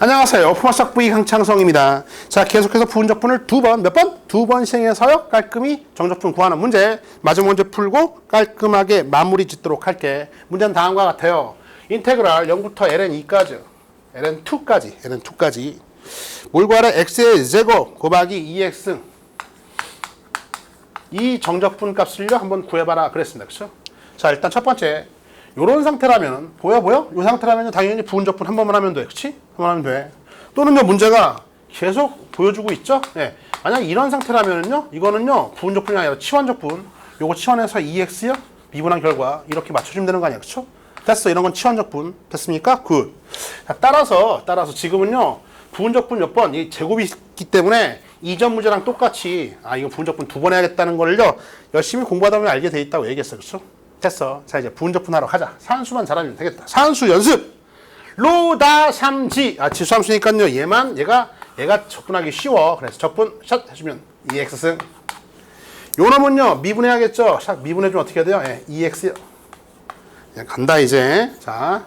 안녕하세요. 포마석 V 강창성입니다. 자, 계속해서 부분적분을 두 번, 몇 번? 두 번 시행해서요. 깔끔히 정적분 구하는 문제. 마지막 문제 풀고 깔끔하게 마무리 짓도록 할게. 문제는 다음과 같아요. 인테그랄 0부터 ln2까지, ln2까지, ln2까지. 뭘 구하래? x의 제곱 곱하기 2x. 이 정적분 값을요. 한번 구해봐라. 그랬습니다. 그렇죠? 자, 일단 첫 번째. 요런 상태라면 보여 보여? 요 상태라면 당연히 부분적분 한 번만 하면 돼. 그치? 한번 하면 돼. 또는 요 문제가 계속 보여주고 있죠? 예. 만약 이런 상태라면요 이거는요 부분적분이 아니라 치환적분 요거 치환해서 2x요 미분한 결과 이렇게 맞춰주면 되는 거 아니야 그쵸? 됐어 이런 건 치환적분 됐습니까? 굿 자, 따라서 따라서 지금은요 부분적분 몇 번 이 제곱이 있기 때문에 이전 문제랑 똑같이 아 이거 부분적분 두 번 해야겠다는 걸요 열심히 공부하다 보면 알게 돼 있다고 얘기했어 그쵸? 됐어. 자, 이제 부분적분 하러 가자. 산수만 잘하면 되겠다. 산수 연습! 로다 삼지. 아, 지수함수니까요. 얘만, 얘가, 얘가 적분하기 쉬워. 그래서 적분, 샷 해주면 2x승. 요 놈은요, 미분해야겠죠? 샷, 미분해주면 어떻게 해야 돼요? 예, 2x요. 그냥 간다, 이제. 자.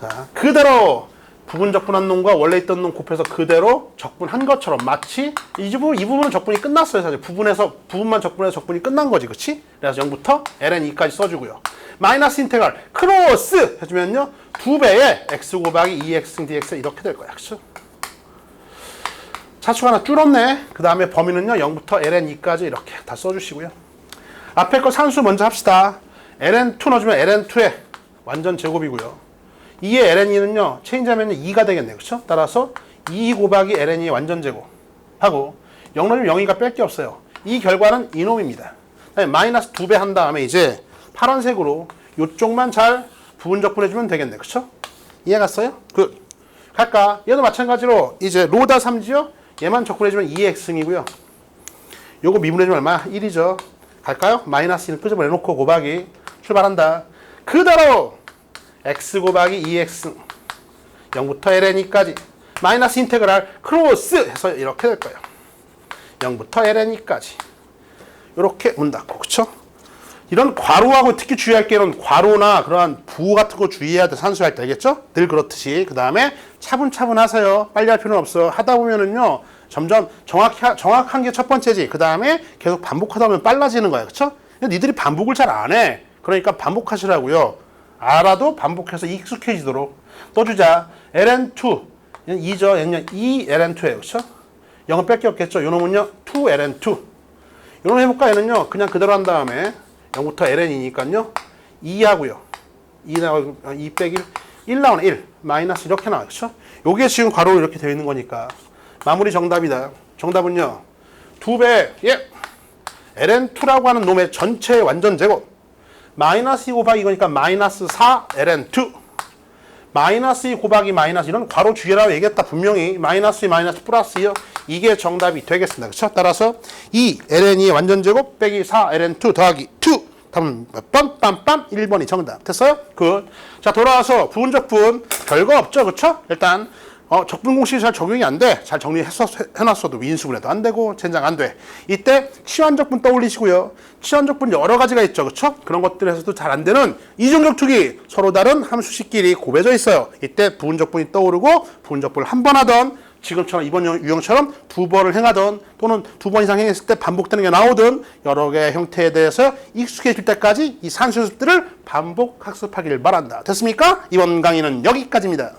자, 그대로 부분 적분한 놈과 원래 있던 놈 곱해서 그대로 적분한 것처럼 마치 이 부분 이 부분은 적분이 끝났어요 사실. 부분에서 부분만 적분해서 적분이 끝난 거지 그렇지? 그래서 0부터 ln2까지 써주고요. 마이너스 인테그랄 크로스 해주면요 두 배의 x 곱하기 2x dx 이렇게 될 거야 그렇죠? 차축 하나 줄었네. 그 다음에 범위는요 0부터 ln2까지 이렇게 다 써주시고요. 앞에 거 산수 먼저 합시다. ln2 넣어주면 ln2의 완전 제곱이고요 2의 ln이는요 체인지하면 2가 되겠네요 그렇죠? 따라서 2 곱하기 ln이 완전 제곱 하고 0 넣으면 0이가 뺄 게 없어요 이 결과는 이놈입니다 마이너스 2배 한 다음에 이제 파란색으로 이쪽만 잘 부분 적분해주면 되겠네 그렇죠? 이해 갔어요? 그 갈까? 얘도 마찬가지로 이제 로다 3지요 얘만 적분해주면 2x승이고요 요거 미분해주면 얼마? 1이죠 갈까요? 마이너스 1 끄집어내놓고 곱하기 출발한다 그대로 x 곱하기 2x 0부터 ln이까지 마이너스 인테그랄 크로스 해서 이렇게 될 거예요. 0부터 ln이까지 이렇게 문 닫고 그쵸? 이런 괄호하고 특히 주의할 게 이런 괄호나 그러한 부호 같은 거 주의해야 돼 산수할 때 알겠죠? 늘 그렇듯이 그 다음에 차분차분 하세요. 빨리 할 필요는 없어. 하다 보면은요 점점 정확히 하- 정확한 게 첫 번째지. 그 다음에 계속 반복하다 보면 빨라지는 거야, 그렇죠? 니들이 반복을 잘 안 해. 그러니까 반복하시라고요. 알아도 반복해서 익숙해지도록 떠주자. ln2 얘는 2죠. 얘는 2 ln2예요. 그렇죠? 0은 뺄 게 없겠죠. 요 놈은요. 2 ln2. 요놈 해볼까? 얘는요. 그냥 그대로 한 다음에 0부터 ln이니까요. 2 하고요. 2 나오고 2 빼기 1. 1 나오네. 1. 마이너스 이렇게 나와요. 그렇죠? 요게 지금 괄호로 이렇게 되어 있는 거니까 마무리 정답이다. 정답은요. 2배 예. ln2라고 하는 놈의 전체 완전 제곱 마이너스 2 곱하기 이거니까 마이너스 4 ln2 마이너스 2 곱하기 마이너스 이런 괄호 주의라고 얘기했다 분명히 마이너스 2 마이너스 플러스 2요 이게 정답이 되겠습니다 그렇죠? 따라서 2 ln이 완전 제곱 빼기 4 ln2 더하기 2 답은 몇 번? 빰빰 1번이 정답 됐어요? 굿자 돌아와서 부분적분 별거 없죠 그렇죠? 일단 어, 적분 공식이 잘 적용이 안 돼. 잘 정리해서 해놨어도 인수분해도 안 되고 젠장 안 돼. 이때 치환적분 떠올리시고요. 치환적분 여러 가지가 있죠, 그렇죠? 그런 것들에서도 잘 안 되는 이중격투기 서로 다른 함수식끼리 곱해져 있어요. 이때 부분적분이 떠오르고 부분적분을 한 번 하던 지금처럼 이번 유- 유형처럼 두 번을 행하던 또는 두 번 이상 행했을 때 반복되는 게 나오든 여러 개의 형태에 대해서 익숙해질 때까지 이 산수 연습들을 반복 학습하기를 바란다. 됐습니까? 이번 강의는 여기까지입니다.